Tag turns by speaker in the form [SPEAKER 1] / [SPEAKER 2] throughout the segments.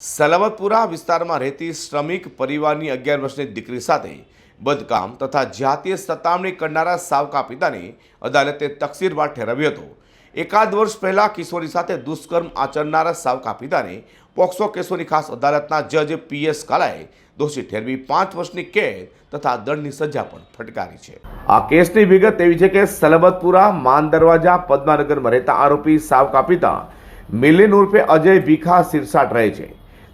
[SPEAKER 1] સલામતપુરા વિસ્તારમાં રહેતી શ્રમિક પરિવારની અગિયાર વર્ષની દીકરી સાથે બદકામ તથા જાતીય સતામણી કરનારા સાવકા પિતાને અદાલતે તકસીરવાર ઠેરવ્યો હતો. એકાદ વર્ષ પહેલાં કિશોરી સાથે દુષ્કર્મ આચરનારા સાવકા પિતાને પોક્સો કેસોની ખાસ અદાલતના જજ પીએસ કાલાએ દોષી ઠેરવી પાંચ વર્ષની કેદ તથા દંડની સજા પણ ફટકારી છે. આ કેસની વિગત એવી છે કે સલબતપુરા માન દરવાજા પદ્માનગરમાં રહેતા આરોપી સાવકા પિતા મિલિન ઉર્ફે અજય ભીખા સિરસાટ રહે છે.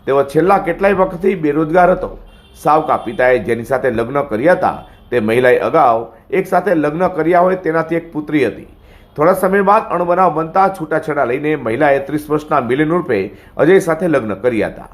[SPEAKER 1] તેઓ છેલ્લા કેટલાય વખતથી બેરોજગાર હતો. સાવકા પિતાએ જેની સાથે લગ્ન કર્યા હતા, તે મહિલાએ અગાઉ એક સાથે લગ્ન કર્યા હોય તેનાથી એક પુત્રી હતી. થોડા સમય બાદ અણબનાવ બનતા છૂટાછેડા લઈને મહિલાએ ત્રીસ વર્ષના મિલિન રૂપે અજય સાથે લગ્ન કર્યા હતા.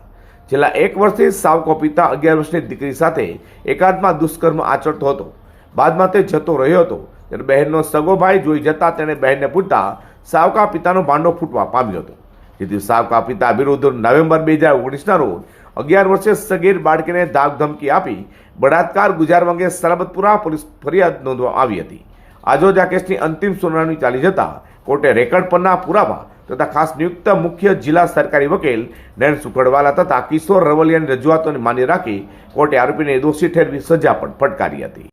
[SPEAKER 1] છેલ્લા એક વર્ષથી સાવકો પિતા અગિયાર વર્ષની દીકરી સાથે એકાદમાં દુષ્કર્મ આચરતો હતો. બાદમાં તે જતો રહ્યો હતો. ત્યારે બહેનનો સગો ભાઈ જોઈ જતા તેણે બહેનને પૂછતા, સાવકા પિતાનો ભાંડો ફૂટવા પામ્યો હતો. જેથી સાબકા પિતા વિરુદ્ધ નવેમ્બર બે હજાર ઓગણીસના રોજ અગિયાર વર્ષે સગીર બાળકીને ધાક ધમકી આપી બળાત્કાર ગુજાર અંગે સલાબતપુરા પોલીસ ફરિયાદ નોંધવામાં આવી હતી. આજરોજ આ કેસની અંતિમ સુનાવણી ચાલી જતા કોર્ટે રેકર્ડ પરના પુરાવા તથા ખાસ નિયુક્ત મુખ્ય જિલ્લા સરકારી વકીલ નયન સુખડવાલા તથા કિશોર રવલિયાની રજૂઆતોને માન્ય રાખી કોર્ટે આરોપીને દોષી ઠેરવી સજા પણ ફટકારી હતી.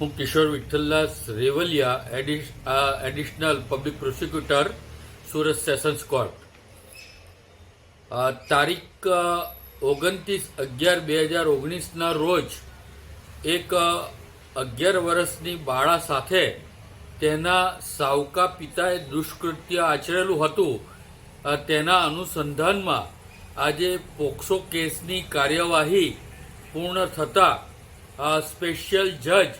[SPEAKER 2] હું કિશોર Vitthaldas Revaliya, એડિશ additional public prosecutor Surat sessions court. તારીખ ઓગણત્રીસ અગિયાર બે હજાર ઓગણીસના રોજ એક અગિયાર વર્ષની બાળા સાથે તેના સાવકા પિતાએ દુષ્કૃત્ય આચરેલું હતું. તેના અનુસંધાનમાં આજે પોક્સો કેસની કાર્યવાહી પૂર્ણ થતાં સ્પેશિયલ જજ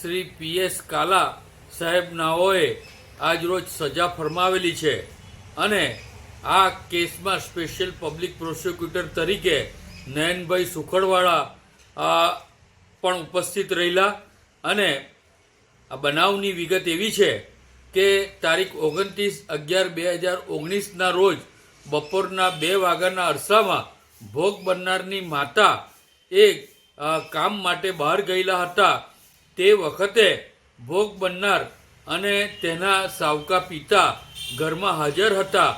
[SPEAKER 2] શ્રી પી એસ કાલા સાહેબ નાઓએ આજરોજ સજા ફરમાવેલી છે. અને આ કેસમાં સ્પેશિયલ પબ્લિક પ્રોસિક્યુટર તરીકે નયનભાઈ સુખડવાળા પણ ઉપસ્થિત રહેલા. અને આ બનાવની વિગત એવી છે કે તારીખ ઓગણત્રીસ અગિયાર બે હજાર ઓગણીસના રોજ બપોરના બે વાગ્યાના અરસામાં ભોગ બનનારની માતા એ કામ માટે બહાર ગયેલા હતા. તે વખતે ભોગ બનનાર અને તેના સાવકા પિતા ઘરમાં હાજર હતા.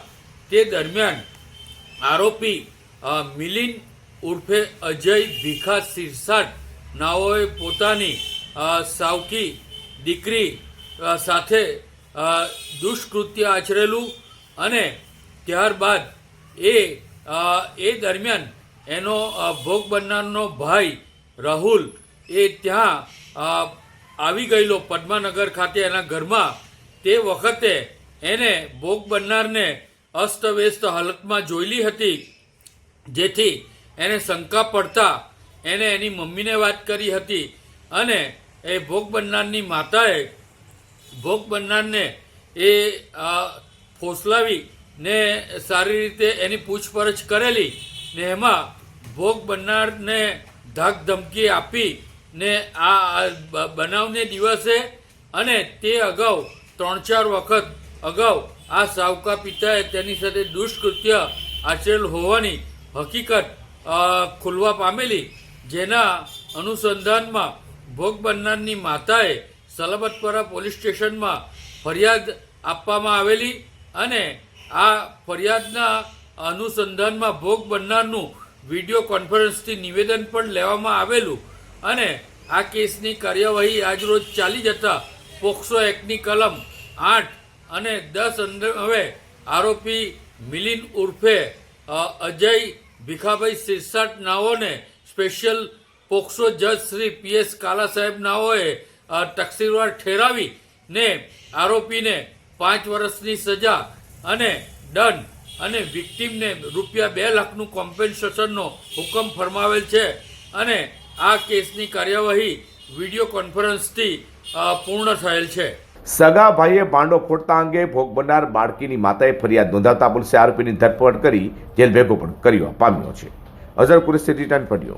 [SPEAKER 2] તે દરમિયાન આરોપી મિલિન ઉર્ફે અજય ભીખા સિરસાટ નાઓએ પોતાની સાવકી દીકરી સાથે દુષ્કૃત્ય આચરેલું અને ત્યારબાદ એ એ દરમિયાન એનો ભોગ બનનારનો ભાઈ રાહુલ એ ત્યાં આવી ગયેલો પદ્માનગર ખાતે એના ઘરમાં તે વખતે એને ભોગ બનનારને અસ્તવ્યસ્ત હાલતમાં જોયેલી હતી. જેથી એને શંકા પડતા એને એની મમ્મીને વાત કરી હતી અને એ ભોગ બનનારની માતાએ ભોગ બનનારને એ ફોસલાવી ને સારી રીતે એની પૂછપરછ કરેલી ને એમાં ભોગ બનનારને ધાક ધમકી આપી ને આ બનાવને દિવસે અને તે અગાઉ ત્રણ ચાર વખત અગાઉ આ સાવકા પિતાએ તેની સાથે દુષ્કૃત્ય આચરેલ હોવાની હકીકત ખુલવા પામેલી, જેના અનુસંધાનમાં ભોગ બનનારની માતાએ સલબતપરા પોલીસ સ્ટેશનમાં ફરિયાદ આપવામાં આવેલી અને આ ફરિયાદના અનુસંધાનમાં ભોગ બનનારનું વીડિયો કોન્ફરન્સથી નિવેદન પણ લેવામાં આવેલું અને આ કેસની કાર્યવાહી આજરોજ ચાલી જતા પોક્સો એક્ટની કલમ આઠ અને દસ અંદર હવે આરોપી મિલિન ઉર્ફે અજય ભીખાભાઈ સિરસાટ નાઓને સ્પેશિયલ પોક્સો જજ શ્રી પીએસ કાલા સાહેબ નાઓએ તકસીરવાર ઠેરાવી ને આરોપીને પાંચ વર્ષની સજા અને દંડ અને વિક્ટીમને રૂપિયા બે લાખનું કોમ્પેન્સેશનનો હુકમ ફરમાવેલ છે અને આ કેસની કાર્યવાહી વીડિયો કોન્ફરન્સથી પૂર્ણ થયેલ છે.
[SPEAKER 1] સગા ભાઈએ ભાંડો ફોડતા અંગે ભોગ બનનાર બાળકીની માતાએ ફરિયાદ નોંધાવતા પોલીસે આરોપીની ધરપકડ કરી જેલ ભેગો પણ કર્યો પામ્યો છે. અઝર કુરેશી રિટર્ન પડ્યો